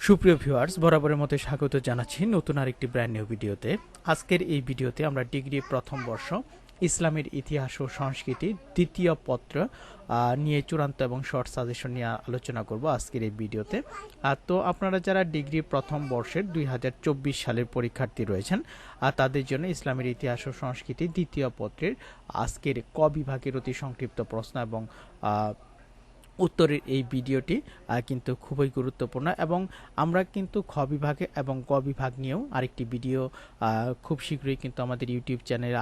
সুপ্রিয় ভিউয়ার্স বরাবরের মতো স্বাগত জানাচ্ছি নতুন আরেকটি ব্র্যান্ড নিউ ভিডিওতে আজকের এই ভিডিওতে আমরা ডিগ্রি প্রথম বর্ষ, ইসলামের ইতিহাস ও সংস্কৃতি দ্বিতীয় পত্র নিয়ে চূড়ান্ত এবং শর্ট সাজেশন নিয়ে আলোচনা করব আজকের এই ভিডিওতে তো আপনারা যারা ডিগ্রি প্রথম বর্ষের দুই হাজার চব্বিশ সালের পরীক্ষার্থী রয়েছেন আর তাদের জন্য ইসলামের ইতিহাস ও সংস্কৃতি দ্বিতীয় পত্রের আজকের ক বিভাগের অতি সংক্ষিপ্ত প্রশ্ন এবং উত্তরের এই ভিডিওটি কিন্তু খুবই গুরুত্বপূর্ণ এবং আমরা কিন্তু খ বিভাগে এবং গ বিভাগ নিয়েও আরেকটি ভিডিও খুব শীঘ্রই কিন্তু আমাদের ইউটিউব চ্যানেলে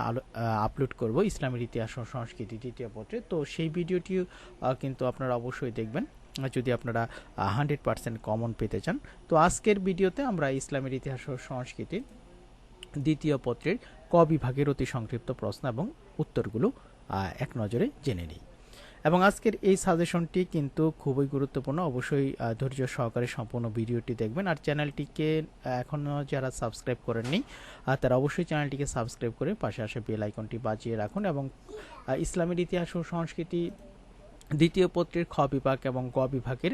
আপলোড করব, ইসলামের ইতিহাস ও সংস্কৃতি দ্বিতীয় পত্রে। তো সেই ভিডিওটিও কিন্তু আপনারা অবশ্যই দেখবেন যদি আপনারা হান্ড্রেড পার্সেন্ট কমন পেতে চান। তো আজকের ভিডিওতে আমরা ইসলামের ইতিহাস ও সংস্কৃতি দ্বিতীয় পত্রের ক বিভাগের অতি সংক্ষিপ্ত প্রশ্ন এবং উত্তরগুলো এক নজরে জেনে নিই। এবং আজকের এই সাজেশনটি কিন্তু খুবই গুরুত্বপূর্ণ। অবশ্যই ধৈর্য সহকারে সম্পূর্ণ ভিডিওটি দেখবেন। আর চ্যানেলটিকে এখনও যারা সাবস্ক্রাইব করেননি তারা অবশ্যই চ্যানেলটিকে সাবস্ক্রাইব করে পাশে আসে বেল আইকনটি বাজিয়ে রাখুন এবং ইসলামের ইতিহাস ও সংস্কৃতি দ্বিতীয় পত্রের খ বিভাগ এবং গ বিভাগের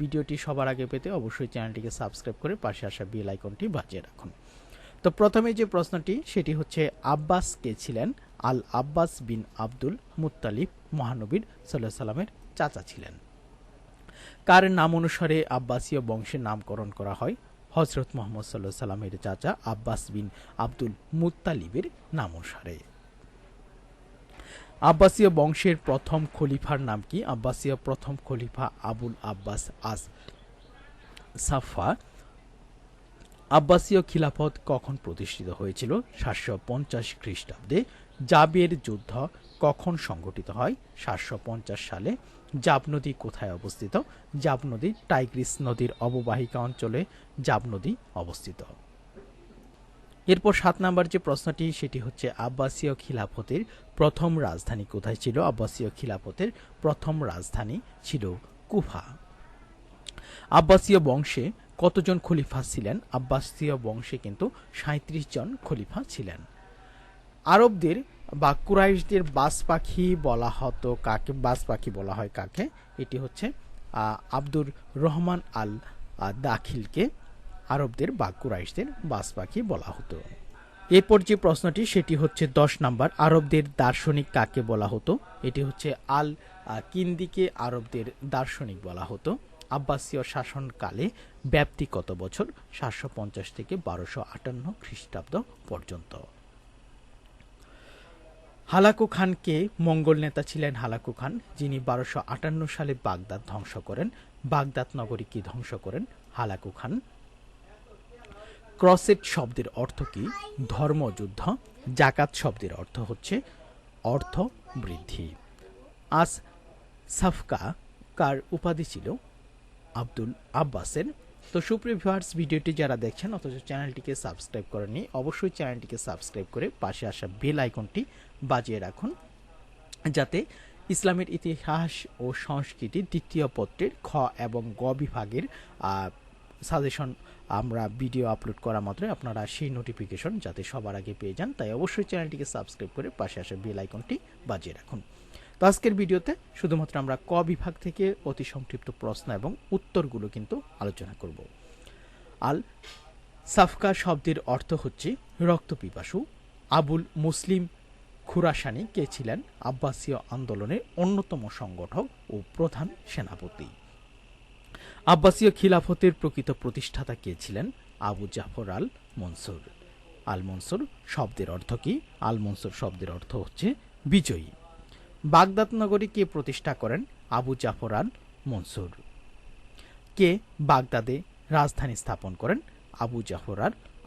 ভিডিওটি সবার আগে পেতে অবশ্যই চ্যানেলটিকে সাবস্ক্রাইব করে পাশে আসা বেল আইকনটি বাজিয়ে রাখুন। তো প্রথমে যে প্রশ্নটি, সেটি হচ্ছে, আব্বাস কে ছিলেন? Al Abbas bin Abdul Muttalib মহানবীর সাল্লাহ সাল্লামের চাচা ছিলেন। কার নাম অনুসারে আব্বাসীয় বংশের নামকরণ করা হয়? হজরত মোহাম্মদ সাল্লাহ সাল্লামের চাচা আব্বাস বিন আব্দুল মুত্তালিবের নাম অনুসারে। আব্বাসীয় বংশের প্রথম খলিফার নাম কি? আব্বাসীয় প্রথম খলিফা আবুল আব্বাস আস সাফা। আব্বাসীয় খিলাফত কখন প্রতিষ্ঠিত হয়েছিল? সাতশো পঞ্চাশ খ্রিস্টাব্দে জাবের যুদ্ধ কখন সংঘটিত হয়? সাতশো পঞ্চাশ সালে জাব নদী কোথায় অবস্থিত? জাব নদী টাইগ্রিস নদীর অববাহিকা অঞ্চলে জাব নদী অবস্থিত। এরপর সাত নাম্বার যে প্রশ্নটি, সেটি হচ্ছে আব্বাসীয় খিলাফতের প্রথম রাজধানী কোথায় ছিল? আব্বাসীয় খিলাফতের প্রথম রাজধানী ছিল কুফা। আব্বাসীয় বংশে কতজন খলিফা ছিলেন? আব্বাসীয় বংশে কিন্তু সাঁত্রিশ জন খলিফা ছিলেন। আরবদের বা কুরাইশদের বাস পাখি বলা হতো কাকে, বাস পাখি বলা হয় কাকে? এটি হচ্ছে আব্দুর রহমান আল দাখিলকে আরবদের বা কুরাইশদের বাস পাখি বলা হতো। এরপর যে প্রশ্নটি, সেটি হচ্ছে দশ নাম্বার। আরবদের দার্শনিক কাকে বলা হতো? এটি হচ্ছে আল কিন্দিকে আরবদের দার্শনিক বলা হতো। আব্বাসীয় শাসনকালে ব্যাপ্তি কত বছর? সাতশো পঞ্চাশ থেকে বারোশো আটান্ন খ্রিস্টাব্দ পর্যন্ত। হালাকু খান কে মঙ্গল নেতা ছিলেন হালাকু খান, যিনি বারোশো আটান্ন সালে বাগদাদ ধ্বংস করেন। বাগদাদ নগরীকে ধ্বংস করেন? Hulagu Khan. ক্রসেট শব্দের অর্থ কি? ধর্মযুদ্ধ জাকাত শব্দের অর্থ হচ্ছে অর্থ বৃদ্ধি। আজ সাফকা কার উপাধি ছিল? আব্দুল আব্বাসের তো সুপ্রিয় ভিউয়ার্স, ভিডিওটি যারা দেখছেন, অথচ চ্যানেলটিকে সাবস্ক্রাইব করেননি, অবশ্যই চ্যানেলটিকে সাবস্ক্রাইব করে পাশে আসা বেল আইকনটি বাজিয়ে রাখুন, যাতে ইসলামের ইতিহাস ও সংস্কৃতি দ্বিতীয় পত্রের খ এবং গ বিভাগের সাজেশন আমরা ভিডিও আপলোড করা মাত্রই আপনারা সেই নোটিফিকেশন যাতে সবার আগে পেয়ে যান। তাই অবশ্যই চ্যানেলটিকে সাবস্ক্রাইব করে পাশে আসা বেল আইকনটি বাজিয়ে রাখুন। তো আজকের ভিডিওতে শুধুমাত্র আমরা ক বিভাগ থেকে অতি সংক্ষিপ্ত প্রশ্ন এবং উত্তরগুলো কিন্তু আলোচনা করব। আল সাফকা শব্দের অর্থ হচ্ছে রক্তপিপাসু আবুল মুসলিম খুরাসানি কে ছিলেন? আব্বাসীয় আন্দোলনের অন্যতম সংগঠক ও প্রধান সেনাপতি। আব্বাসীয় খিলাফতের প্রকৃত প্রতিষ্ঠাতা কে ছিলেন? Abu Jafar Al Mansur. আল মনসুর শব্দের অর্থ কি? আল মনসুর শব্দের অর্থ হচ্ছে বিজয়ী। বাগদাদ নগরী কে প্রতিষ্ঠা করেন? Abu Jafar Al Mansur. কে বাগদাদে রাজধানী স্থাপন করেন? Abu Jafar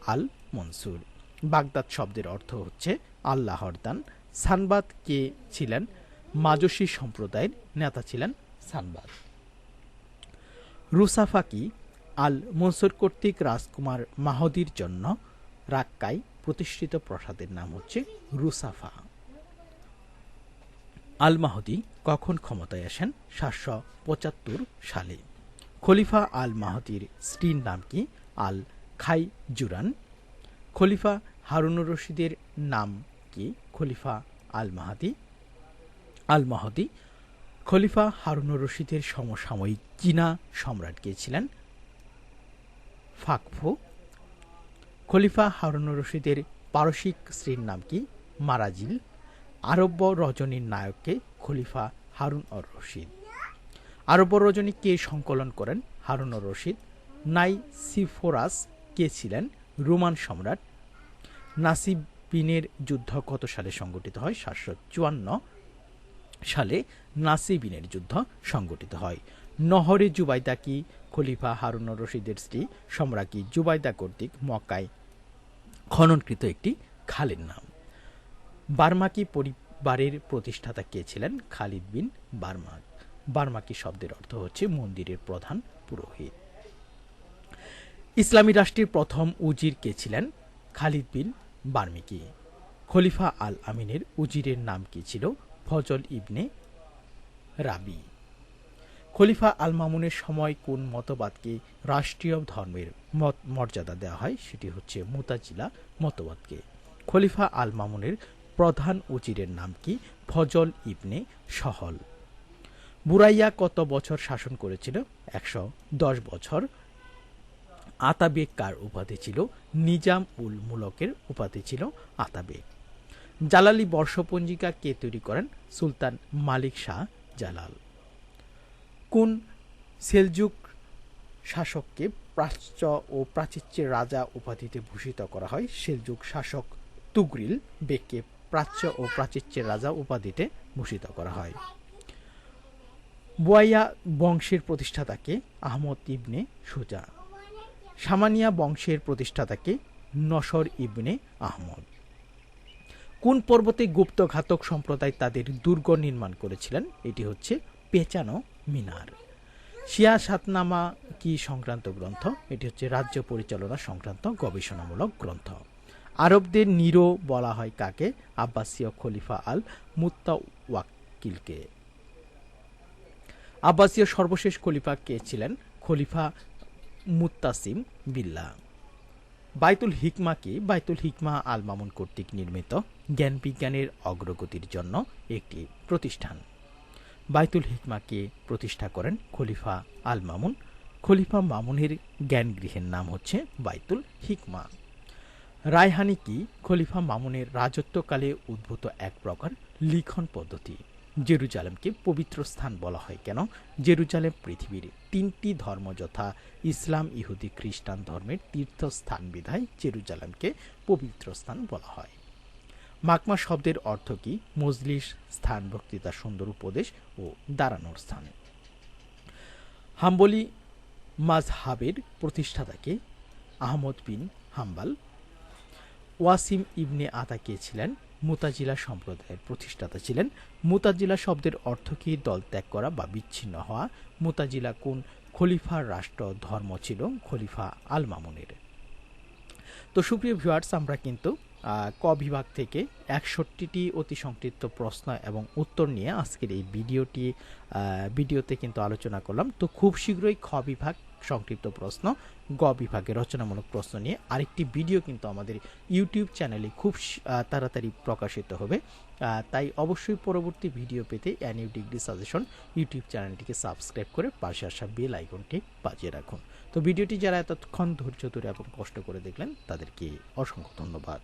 Al Mansur. Baghdad শব্দের অর্থ হচ্ছে আল্লাহর দান। সানবাদ কে ছিলেন? মাজসি সম্প্রদায়ের নেতা ছিলেন সানবাদ। রুসাফাকি আল মনসুর কর্তৃক রাজকুমার মাহদির জন্য রাক্কায় প্রতিষ্ঠিত প্রাসাদের নাম হচ্ছে রুসাফা? আল মাহদি কখন ক্ষমতায় আসেন? সাতশো পঁচাত্তর সালে। খলিফা আল মাহদির স্ত্রীর নাম কি? আল খাই জুরান খলিফা হারুনুর রশিদের নাম কি? খলিফা আল মাহাদি আল মাহদি খলিফা হারুনুর রশিদের সমসাময়িক চীনা সম্রাট কে ছিলেন। ফাকফু খলিফা হারুনুর রশিদের পারসিক স্ত্রীর নাম কি? মারাজিল। আরব্য রজনীর নায়ককে খলিফা হারুন অর রশিদ। আরব্য রজনী কে সংকলন করেন? Harun ar Rashid. নাই সিফোরাস কে ছিলেন? রোমান সম্রাট। নাসিব বিনের যুদ্ধ কত সালে সংগঠিত হয়? সাতশো চুয়ান্ন সালে নাসিবিনের যুদ্ধ সংগঠিত হয়। নহরে জুবাইদা কি খলিফা হারুন রশিদের স্ত্রী? সম্রাজ্ঞী জুবাইদা কর্তৃক মক্কায় খননকৃত একটি খালের নাম। বার্মাকি পরিবারের প্রতিষ্ঠাতা কে ছিলেন? খালিদ বিন বার্মাক বার্মাকি শব্দের অর্থ হচ্ছে মন্দিরের প্রধান পুরোহিত। ইসলামী রাষ্ট্রের প্রথম উজির কে ছিলেন? খালিদ বিন বার্মিকি। খলিফা আল আমিনের উজিরের নাম কি ছিল? ফজল ইবনে রাবি। খলিফা আল মামুনের সময় কোন মতবাদকে রাষ্ট্রীয় ধর্মের মর্যাদা দেওয়া হয়? সেটি হচ্ছে মুতাজিলা মতবাদকে। খলিফা আল মামুনের প্রধান উজিরের নাম কি? ফজল ইবনে সহল। বুরাইয়া কত বছর শাসন করেছিল? একশো দশ বছর। আতাবেগ কার উপাধি ছিল? নিজাম উল মুলকের উপাধি ছিল আতাবেগ। জালালি বর্ষপঞ্জিকা কে তৈরি করেন? সুলতান মালিক শাহ জালাল। কোন সেলজুক শাসককে প্রাচ্য ও প্রাচীর্যের রাজা উপাধিতে ভূষিত করা হয়? সেলজুক শাসক তুগরিল বেগকে প্রাচ্য ও প্রাচীর্যের রাজা উপাধিতে ভূষিত করা হয়। বুয়াইয়া বংশের প্রতিষ্ঠাতাকে আহমদ ইবনে সুজা, সামানিয়া বংশের প্রতিষ্ঠাতাকে নসর ইবনে আহমদ। কোন পর্বতে গুপ্তঘাতক সম্প্রদায় তাদের দুর্গ নির্মাণ করেছিলেন, এটি হচ্ছে পেঁচানো মিনার। শিয়া সাতনামা কি সংক্রান্ত গ্রন্থ? এটি হচ্ছে রাজ্য পরিচালনা সংক্রান্ত গবেষণামূলক গ্রন্থ। আরবদের নিরো বলা হয় কাকে? আব্বাসীয় খলিফা আল মুত্তাওয়াক্কিলকে। আব্বাসীয় সর্বশেষ খলিফা কে ছিলেন? খলিফা মুত্তাসিম বিল্লা বাইতুল হিকমা কি? বাইতুল হিকমা আল মামুন কর্তৃক নির্মিত জ্ঞান বিজ্ঞানের অগ্রগতির জন্য একটি প্রতিষ্ঠান। বাইতুল হিকমাকে প্রতিষ্ঠা করেন খলিফা আল মামুন। খলিফা মামুনের জ্ঞান গৃহের নাম হচ্ছে বাইতুল হিকমা। রায়হানি কি খলিফা মামুনের রাজত্বকালে উদ্ভূত এক প্রকার লিখন পদ্ধতি? জেরুজালেমকে পবিত্র স্থান বলা হয় কেন? জেরুজালেম পৃথিবীর তিনটি ধর্ম যথা ইসলাম, ইহুদি, খ্রিস্টান ধর্মের তীর্থস্থান বিধায় জেরুজালেমকে পবিত্র স্থান বলা হয়। মাকমা শব্দের অর্থ কি? মজলিস, স্থান, বক্তৃতা, সুন্দর উপদেশ ও দাঁড়ানোর স্থান। হাম্বলি মাজহাবের প্রতিষ্ঠাতাকে আহমদ বিন হাম্বাল ওয়াসিম ইবনে আতা কে ছিলেন? মুতাজিলা সম্প্রদায়ের প্রতিষ্ঠাতা ছিলেন। মুতাজিলা শব্দের অর্থ কি? দল ত্যাগ করা বা বিচ্ছিন্ন হওয়া। মুতাজিলা কোন খলিফার রাষ্ট্র ধর্ম ছিল? খলিফা আল মামুনের তো সুপ্রিয় ভিউয়ার্স আমরা কিন্তু ক বিভাগ থেকে একষট্টিটি অতি সংক্ষিপ্ত প্রশ্ন এবং উত্তর নিয়ে আজকের এই ভিডিওটি ভিডিওতে কিন্তু আলোচনা করলাম। তো খুব শীঘ্রই খ বিভাগ সংক্ষিপ্ত প্রশ্ন, গ বিভাগে রচনামূলক প্রশ্ন নিয়ে আরেকটি ভিডিও কিন্তু আমাদের ইউটিউব চ্যানেলে খুব তাড়াতাড়ি প্রকাশিত হবে। তাই অবশ্যই পরবর্তী ভিডিও পেতে অ্যানিউ ডিগ্রি সাজেশন ইউটিউব চ্যানেলটিকে সাবস্ক্রাইব করে পাশে আসা বেল আইকনটি বাজিয়ে রাখুন। তো ভিডিওটি যারা এতক্ষণ ধৈর্য ধরে এবং কষ্ট করে দেখলেন, তাদেরকে অসংখ্য ধন্যবাদ।